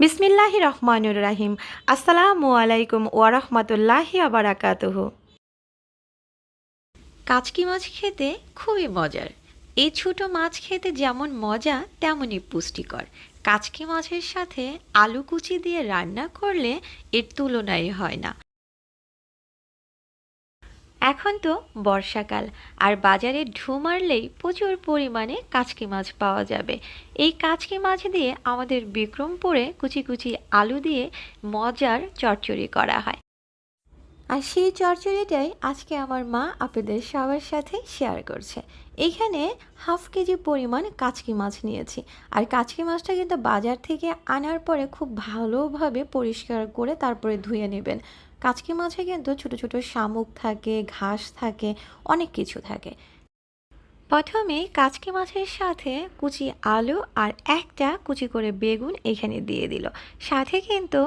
বিসমিল্লাহি রহমানুর রাহিম। আসসালামু আলাইকুম ওয়ারহমাতুল্লাহি আবারাকাতুহু কাচকি মাছ খেতে? খুবই মজার। এই ছোট মাছ খেতে যেমন মজা, তেমনই পুষ্টিকর। কাচকি মাছের সাথে আলু কুচি দিয়ে রান্না করলে এর তুলনাই হয় না। এখন তো বর্ষাকাল, আর বাজারে ঢু মারলেই প্রচুর পরিমাণে কাচকি মাছ পাওয়া যাবে। এই কাচকি মাছ দিয়ে আমাদের বিক্রমপুরে কুচি কুচি আলু দিয়ে মজার চচ্চড়ি করা হয়। আর সেই চরচরিটাই আজকে আমার মা আপনাদের সবার সাথে শেয়ার করছে। এখানে হাফ কেজি পরিমাণ কাচকি মাছ নিয়েছি। আর কাচকি মাছটা কিন্তু বাজার থেকে আনার পরে খুব ভালোভাবে পরিষ্কার করে তারপরে ধুয়ে নেবেন। কাচকি মাছে কিন্তু ছোট ছোট শামুক থাকে, ঘাস থাকে, অনেক কিছু থাকে। প্রথমে কাচকি মাছের সাথে কুচি আলু আর একটা কুচি করে বেগুন এখানে দিয়ে দিল। সাথে কিন্তু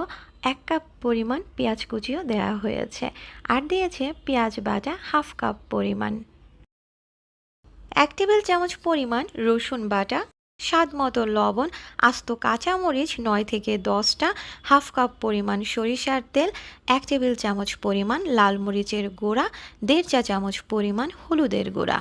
এক কাপ পরিমাণ পেঁয়াজ কুচিও দেওয়া হয়েছে আর দিয়েছে পেঁয়াজ বাটা হাফ কাপ পরিমাণ। এক টেবিল চামচ পরিমাণ রসুন বাটা, স্বাদ মতো লবণ, আস্ত কাঁচামরিচ নয় থেকে দশটা, হাফ কাপ পরিমাণ সরিষার তেল, এক টেবিল চামচ পরিমাণ লাল মরিচের গুঁড়া, দেড় চা চামচ পরিমাণ হলুদের গুঁড়া।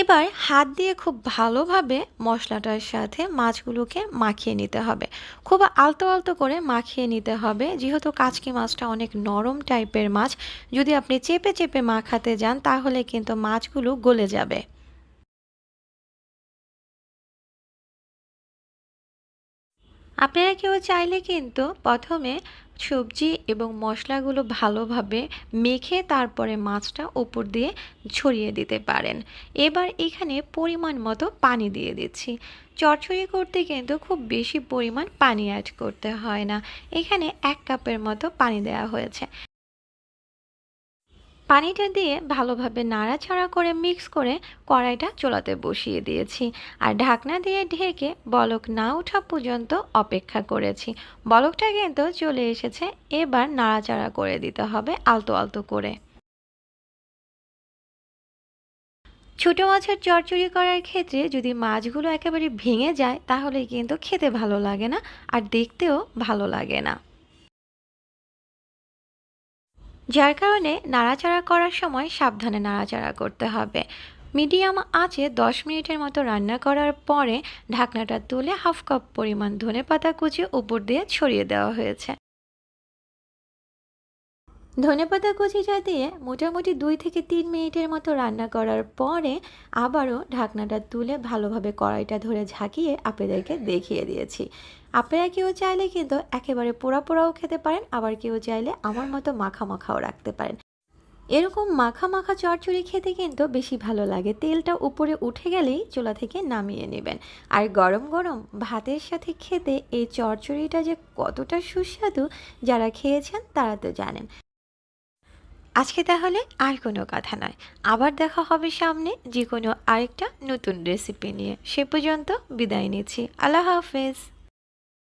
এবার হাত দিয়ে খুব ভালোভাবে মশলাটার সাথে মাছগুলোকে মাখিয়ে নিতে হবে। খুব আলতো আলতো করে মাখিয়ে নিতে হবে। যেহেতু কাচকি মাছটা অনেক নরম টাইপের মাছ, যদি আপনি চেপে চেপে মাখাতে যান, তাহলে কিন্তু মাছগুলো গলে যাবে। আপনারা কেউ চাইলে কিন্তু প্রথমে সবজি এবং মশলাগুলো ভালোভাবে মেখে তারপরে মাছটা ওপর দিয়ে ছড়িয়ে দিতে পারেন। এবার এখানে পরিমাণ মতো পানি দিয়ে দিচ্ছি। চড়ছড়ি করতে কিন্তু খুব বেশি পরিমাণ পানি অ্যাড করতে হয় না। এখানে এক কাপের মতো পানি দেওয়া হয়েছে। পানিটা দিয়ে ভালোভাবে নাড়াচাড়া করে মিক্স করে কড়াইটা চোলাতে বসিয়ে দিয়েছি। আর ঢাকনা দিয়ে ঢেকে বলক না ওঠা পর্যন্ত অপেক্ষা করেছি। বলকটা কিন্তু চলে এসেছে, এবার নাড়াচাড়া করে দিতে হবে আলতো আলতো করে। ছোটো মাছের চচ্চড়ি করার ক্ষেত্রে যদি মাছগুলো একেবারে ভেঙে যায়, তাহলে কিন্তু খেতে ভালো লাগে না, আর দেখতেও ভালো লাগে না। যার কারণে নাড়াচাড়া করার সময় সাবধানে নাড়াচাড়া করতে হবে। মিডিয়াম আঁচে দশ মিনিটের মতো রান্না করার পরে ঢাকনাটা তুলে হাফ কাপ পরিমাণ ধনে পাতা কুচি উপর দিয়ে ছড়িয়ে দেওয়া হয়েছে। ধনেপাতা কুচিটা দিয়ে মোটামুটি দুই থেকে তিন মিনিটের মতো রান্না করার পরে আবারও ঢাকনাটা তুলে ভালোভাবে কড়াইটা ধরে ঝাঁকিয়ে আপনাদেরকে দেখিয়ে দিয়েছি। আপনারা কেউ চাইলে কিন্তু একেবারে পোড়া পোড়াও খেতে পারেন, আবার কেউ চাইলে আমার মতো মাখা মাখাও রাখতে পারেন। এরকম মাখা মাখা চচ্চড়ি খেতে কিন্তু বেশি ভালো লাগে। তেলটা উপরে উঠে গেলেই চুলা থেকে নামিয়ে নেবেন। আর গরম গরম ভাতের সাথে খেতে এই চচ্চড়িটা যে কতটা সুস্বাদু, যারা খেয়েছেন তারা তো জানেন। আজকে তাহলে আর কোনো কথা নয়। আবার দেখা হবে সামনে যে কোনো আরেকটা নতুন রেসিপি নিয়ে। সে পর্যন্ত বিদায় নিচ্ছি। আল্লাহ হাফেজ।